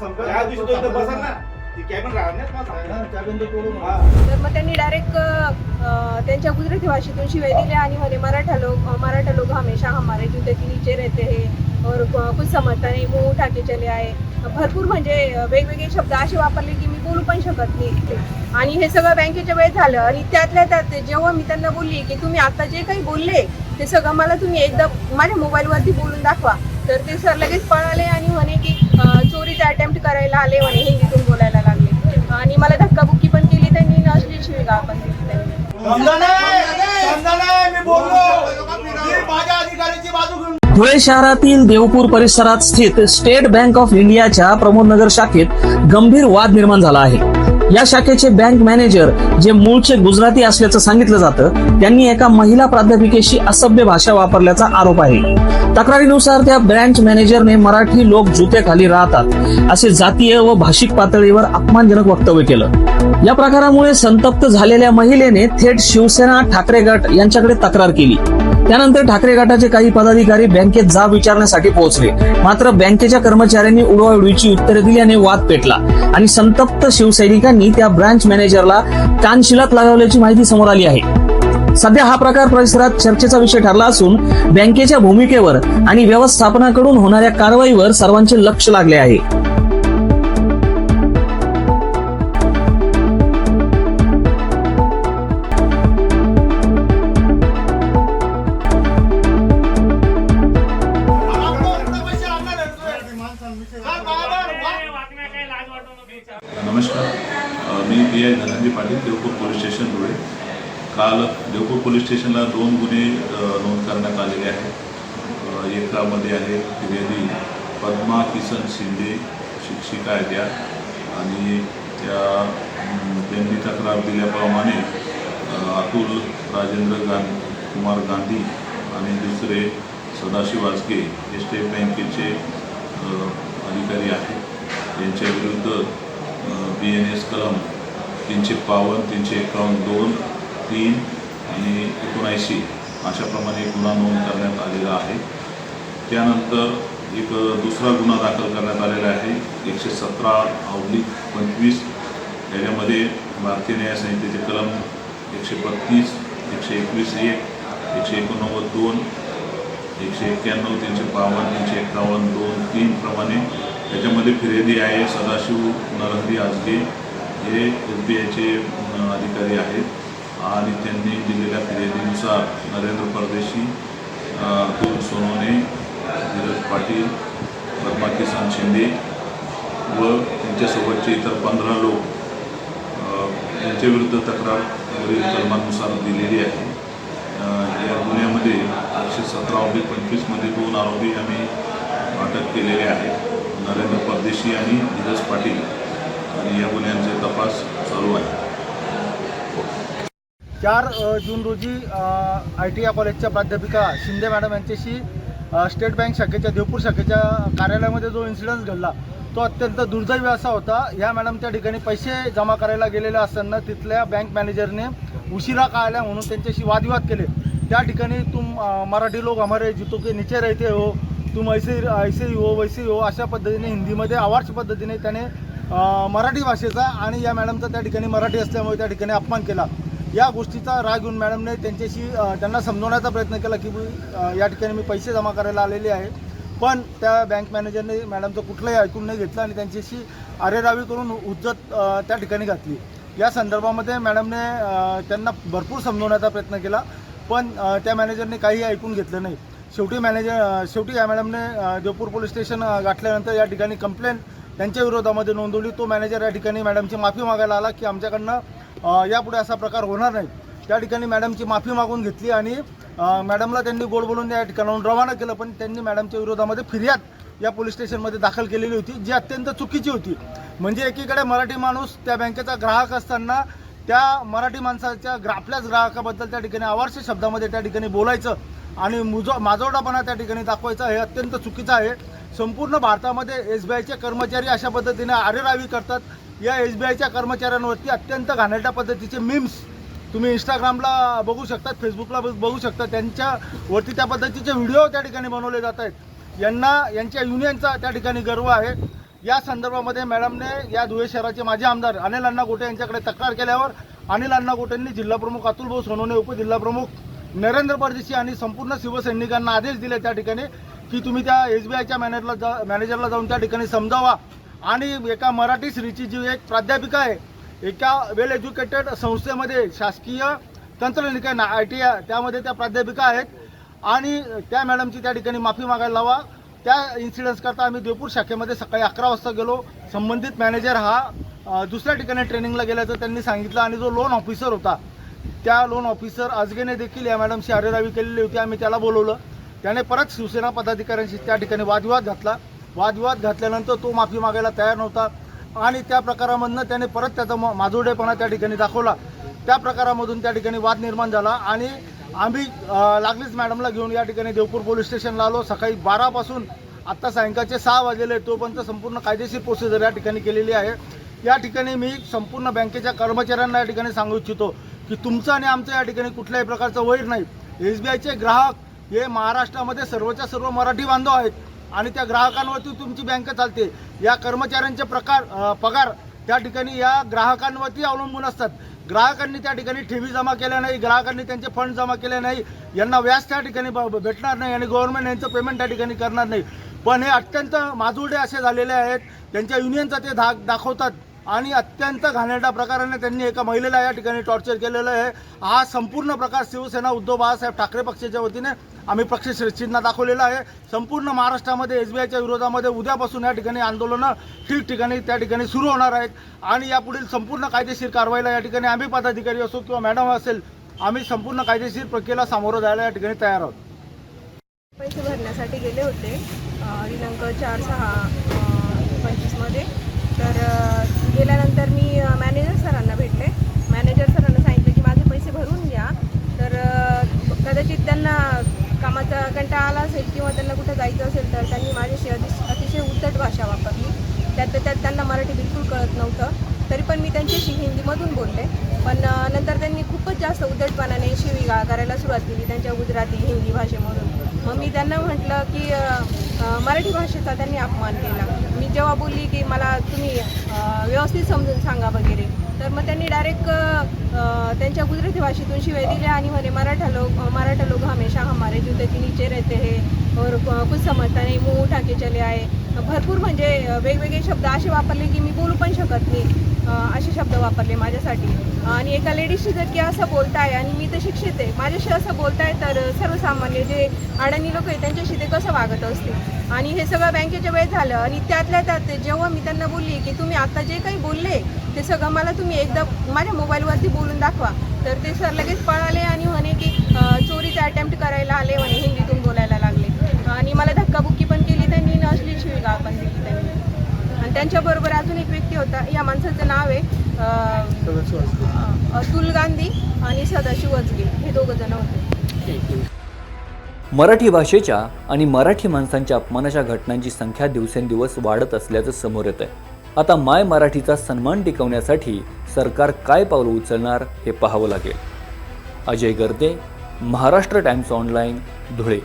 संपर्क त्या दिवशी तो इथं बसा ना ती कॅबिन राहण्यात ना कॅबिन तो तोडून हा. तर मग त्यांनी डायरेक्ट त्यांच्या गुजराती भाषेतून शिवाय दिल्या आणि म्हणे मराठा लोक अ, मराठा लोक हमेशा हमारे जूते के नीचे रहते हैं और क- कुछ समजता नहीं मुंह उठा के चले आए भरपूर म्हणजे अ, वेगवेगळे शब्द असे वापरले की मी बोलू पण शकत नाही. आणि हे सगळं बँकेच्या वेळेत झालं आणि त्यातल्या त्यात जेव्हा मी त्यांना बोलली की तुम्ही आता जे काही बोलले ते सगळं मला तुम्ही एकदा माझ्या मोबाईलवरती बोलून दाखवा तर ते सर लगेच पळाले आणि म्हणे की चोरीचा अटेम्प्ट करायला आले म्हणे हिंदीतून बोलायला लागले. आणि मला धक्काबुक्की पण केली त्यांनी अश्लील शिवीगाळ पण त्यांनी. धुळे शहरातील देवपूर परिसरात स्थित स्टेट बँक ऑफ इंडियाच्या प्रमोदनगर शाखेत गंभीर वाद निर्माण झाला आहे. या शाखेचे बँक मॅनेजर जे मूळचे गुजराती असल्याचं सांगितलं जातं त्यांनी एका महिला प्राध्यापिकेशी असभ्य भाषा वापरल्याचा आरोप आहे. तक्रारीनुसार त्या ब्रँच मॅनेजरने मराठी लोक जुत्याखाली राहतात असे जातीय व भाषिक पातळीवर अपमानजनक वक्तव्य केलं. या प्रकारामुळे संतप्त झालेल्या महिलेने थेट शिवसेना ठाकरे गट यांच्याकडे तक्रार केली. त्यानंतर ठाकरे गटाचे काही पदाधिकारी बँकेत जाब विचारण्यासाठी पोहोचले. मात्र बँकेच्या कर्मचाऱ्यांनी उडवाउडवीची उत्तरे दिल्याने वाद पेटला. आणि संतप्त शिवसैनिकांनी त्या ब्रांच मॅनेजरला कानशिलात लागवल्याची माहिती समोर आली आहे. सध्या हा प्रकार परिसरात चर्चेचा विषय ठरला असून बँकेच्या भूमिकेवर आणि व्यवस्थापनाकडून होणाऱ्या कारवाईवर सर्वांचे लक्ष लागले आहे. मी P I Dhananjay Patil Deopur police station Dhule काल देवपूर पोलीस स्टेशनला दोन गुन्हे नोंद करण्यात आलेले आहेत. एकामध्ये आहे फिर्यादी पद्मा किसन शिंदे शिक्षिका आहे त्या आणि त्या त्यांनी तक्रार दिल्याप्रमाणे अतुल राजेंद्र गां कुमार गांधी आणि दुसरे सदाशिव आजगे हे स्टेट बँकेचे अधिकारी आहेत. यांच्याविरुद्ध बी एन एस कलम तीनशे बावन्न तीनशे एकावन्न दोन तीन आणि एकोणऐंशी अशाप्रमाणे गुन्हा नोंद करण्यात आलेला आहे. त्यानंतर एक दुसरा गुन्हा दाखल करण्यात आलेला आहे. एकशे सतरा अवलिक पंचवीस. याच्यामध्ये भारतीय न्याय संहितेचे कलम एकशे बत्तीस एकशे एकवीस एक एकशे एकोणनव्वद दोन एकशे एक्क्याण्णव तीनशे बावन्न तीनशे एकावन्न दोन तीनप्रमाणे त्याच्यामध्ये फिर्यादी आहे सदाशिव नरहरी आजगे. हे एस बी आयचे अधिकारी आहेत आणि त्यांनी दिलेल्या फिर्यादीनुसार नरेंद्र परदेशी अतुल सोनवणे धीरज पाटील पद्मा किसन शिंदे व त्यांच्यासोबतचे इतर पंधरा लोक यांच्याविरुद्ध तक्रार वरील कलमानुसार दिलेली आहे. या गुन्ह्यामध्ये एकशे सतरा ऑबी पंचवीसमध्ये दोन आरोपी आम्ही अटक केलेले आहेत. नरेंद्र परदेशी आणि धीरज पाटील. आणि या गुन्ह्यांचे तपास चालू आहे. चार जून रोजी आय टी आय कॉलेजच्या प्राध्यापिका शिंदे मॅडम यांच्याशी स्टेट बँक शाखेच्या देवपूर शाखेच्या कार्यालयामध्ये जो इन्सिडन्स घडला तो अत्यंत दुर्दैवी असा होता. या मॅडम त्या ठिकाणी पैसे जमा करायला गेलेल्या असताना तिथल्या बँक मॅनेजरने उशिरा का आल्या म्हणून त्यांच्याशी वादविवाद केले. त्या ठिकाणी तुम मराठी लोक हमारे जितो के नीचे रहते हो तुम ऐसे ऐसे ही हो वैसे ही हो अशा पद्धतीने हिंदीमध्ये आवाज पद्धतीने त्याने मराठी भाषेचा आणि या मॅडमचा त्या ठिकाणी मराठी असल्यामुळे त्या ठिकाणी अपमान केला. या गोष्टीचा राग घेऊन मॅडमने त्यांच्याशी त्यांना समजवण्याचा प्रयत्न केला की या ठिकाणी मी पैसे जमा करायला आलेले आहे. पण त्या बँक मॅनेजरने मॅडमचं कुठलंही ऐकून नाही घेतलं आणि त्यांच्याशी अरेरावी करून उज्जत त्या ठिकाणी घातली. या संदर्भामध्ये मॅडमने त्यांना भरपूर समजवण्याचा प्रयत्न केला पण त्या मॅनेजरने काही ऐकून घेतलं नाही. शेवटी मॅनेजर शेवटी या मॅडमने अ, देवपूर पोलीस स्टेशन गाठल्यानंतर या ठिकाणी कंप्लेंट त्यांच्या विरोधामध्ये नोंदवली. तो मॅनेजर या ठिकाणी मॅडमची माफी मागायला आला की आमच्याकडनं यापुढे असा प्रकार होणार नाही. त्या ठिकाणी मॅडमची माफी मागून घेतली आणि मॅडमला त्यांनी गोड बोलून या ठिकाणाहून रवाना केलं. पण त्यांनी मॅडमच्या विरोधामध्ये फिर्याद या पोलीस स्टेशनमध्ये दाखल केलेली होती जी अत्यंत चुकीची होती. म्हणजे एकीकडे मराठी माणूस त्या बँकेचा ग्राहक असताना त्या मराठी माणसाच्या ग्रा आपल्याच ग्राहकाबद्दल त्या ठिकाणी आवारशी शब्दामध्ये त्या ठिकाणी बोलायचं आणि मुजो माजोडापणा त्या ठिकाणी दाखवायचा हे अत्यंत चुकीचं आहे. संपूर्ण भारतामध्ये एस बी आयचे कर्मचारी अशा पद्धतीने आरेरावी करतात. या एस बी आयच्या कर्मचाऱ्यांवरती अत्यंत घाणेरड्या पद्धतीचे मीम्स तुम्ही इंस्टाग्रामला बघू शकतात फेसबुकला बघ- बघू शकता त्यांच्यावरती त्या पद्धतीचे व्हिडिओ त्या ठिकाणी बनवले जात आहेत. यांना यांच्या युनियनचा त्या ठिकाणी गर्व आहे. या संदर्भामध्ये मॅडमने या धुळे शहराचे माजी आमदार अनिल अण्णा गोटे यांच्याकडे तक्रार केल्यावर अनिल अण्णा गोटेंनी जिल्हाप्रमुख अतुल भाऊ सोनवणे उपजिल्हाप्रमुख नरेंद्र परदेशी आणि संपूर्ण शिवसैनिकांना आदेश दिले त्या ठिकाणी. की तुम्ही त्या एस बी आयच्या मॅनेजरला जा मॅनेजरला जाऊन त्या ठिकाणी समजावा. आणि एका मराठी श्रीची जी एक प्राध्यापिका आहे एका वेल एज्युकेटेड संस्थेमध्ये शासकीय तंत्रनिकेतन आय टी आय त्यामध्ये त्या प्राध्यापिका आहेत. आणि त्या मॅडमची त्या ठिकाणी माफी मागायला लावा. त्या इन्सिडन्स करता आम्ही देवपूर शाखेमध्ये सकाळी अकरा वाजता गेलो. संबंधित मॅनेजर हा दुसऱ्या ठिकाणी ट्रेनिंगला गेल्याचं त्यांनी सांगितलं आणि जो लोन ऑफिसर होता त्या लोन ऑफिसर आजगेने देखील या मॅडमशी अरेरावी केलेली होती. आम्ही त्याला बोलवलं. त्याने परत शिवसेना पदाधिकाऱ्यांशी त्या ठिकाणी वादविवाद घातला. वादविवाद घातल्यानंतर तो माफी मागायला तयार नव्हता. आणि त्या प्रकारामधनं त्याने परत त्याचा म- माजोडेपणा त्या ठिकाणी दाखवला. त्या प्रकारामधून त्या ठिकाणी वाद निर्माण झाला. आणि आम्ही लागलीच मॅडमला घेऊन या ठिकाणी देवपूर पोलीस स्टेशनला आलो. सकाळी बारापासून आत्ता सायंकाळचे सहा वाजलेले तोपर्यंत संपूर्ण कायदेशीर प्रोसिजर या ठिकाणी केलेली आहे. या ठिकाणी मी संपूर्ण बँकेच्या कर्मचाऱ्यांना या ठिकाणी सांगू इच्छितो की तुमचं आणि आमचं या ठिकाणी कुठल्याही प्रकारचं वैर नाही. एस बी आयचे ग्राहक हे महाराष्ट्रामध्ये सर्वच्या सर्व मराठी बांधव आहेत आणि त्या ग्राहकांवरती तुमची बँक चालते. या कर्मचाऱ्यांचे प्रकार पगार त्या ठिकाणी या ग्राहकांवरती अवलंबून असतात. ग्राहकांनी त्या ठिकाणी ठेवी जमा केल्या नाही ग्राहकांनी त्यांचे फंड जमा केले नाही यांना व्याज त्या ठिकाणी ब- भेटणार नाही आणि गव्हर्नमेंट यांचं पेमेंट त्या ठिकाणी करणार नाही. पण हे अत्यंत माजुरडे असे झालेले आहेत. त्यांच्या युनियनचा ते धाक दाखवतात. आणि अत्यंत घाणेरड्या प्रकाराने त्यांनी एका महिलेला या ठिकाणी टॉर्चर केलेलं आहे. हा संपूर्ण प्रकार शिवसेना उद्धव बाळासाहेब ठाकरे पक्षाच्या वतीने आम्ही पक्ष चिन्ह दाखवलेलं आहे. संपूर्ण महाराष्ट्रामध्ये एस बी आयच्या विरोधामध्ये उद्यापासून या ठिकाणी आंदोलनं ठिकठिकाणी त्या ठिकाणी सुरू होणार आहेत. आणि यापुढील संपूर्ण कायदेशीर कारवाईला या ठिकाणी आम्ही पदाधिकारी असो किंवा मॅडम असेल आम्ही संपूर्ण कायदेशीर प्रक्रियेला सामोरं जायला या ठिकाणी तयार आहोत. पैसे भरण्यासाठी गेले होते दिनांक चार सहा पंचवीसमध्ये. तर गेल्यानंतर मी मॅनेजर सरांना भेटले. मॅनेजर सरांना सांगितलं की माझे पैसे भरून घ्या. तर कदाचित त्यांना कामाचा कंटाळा आला असेल किंवा त्यांना कुठं जायचं असेल तर त्यांनी माझ्याशी अतिश अतिशय उद्धट भाषा वापरली. त्यात त्यात त्यांना मराठी बिलकुल कळत नव्हतं. तरी पण मी त्यांच्याशी हिंदीमधून बोलले. पण नंतर त्यांनी खूपच जास्त उद्धटपणाने शिवीगाळ करायला सुरुवात केली त्यांच्या गुजराती हिंदी भाषेमधून. मग मी त्यांना म्हटलं की मराठी भाषेचा त्यांनी अपमान केला. मी जेव्हा बोलली की मला तुम्ही व्यवस्थित समजून सांगा वगैरे तर मग त्यांनी डायरेक्ट त्यांच्या गुजराती भाषेतून शिवाय दिल्या आणि म्हणे मराठा लोक मराठा लोक हमेशा हमारे जुते की नीचे रहते हे और कुछ समजता नाही मुंह उठा के चले आहे भरपूर म्हणजे वेगवेगळे शब्द असे वापरले की मी बोलू पण शकत नाही. असे शब्द वापरले माझ्यासाठी. आणि एका लेडीजशी जर की असं बोलताय आणि मी तर शिक्षित आहे माझ्याशी असं बोलताय तर सर्वसामान्य जे अडाणी लोक आहेत त्यांच्याशी ते कसं वागत असतील? आणि हे सगळं बँकेच्या वेळेत झालं आणि त्यातल्या त्यात जेव्हा मी त्यांना बोलली की तुम्ही आत्ता जे काही बोलले ते सगळं मला तुम्ही एकदा माझ्या मोबाईलवरती बोलून दाखवा. तर ते सर लगेच पळाले आणि म्हणे की चोरीचा अटेम्प्ट करायला आले म्हणे हिंदीतून बोलायला लागले. आणि मला धक्काबुक्की पण केली त्यांनी आणि अश्लील शिवीगाळ पण दिली त्यांनी. त्यांच्याबरोबर अजून एक व्यक्ती होता या माणसाचं नाव आहे अतुल गांधी आणि सदाशिव वजगे. हे दोघं जण होते. मराठी भाषेच्या आणि मराठी माणसांच्या अपमानाच्या घटनांची संख्या दिवसेंदिवस वाढत असल्याचं समोर येत आहे आता माय मराठीचा सन्मान टिकवण्यासाठी सरकार काय पावलं उचलणार हे पाहावं लागेल. Ajay Garde Maharashtra Times online Dhule.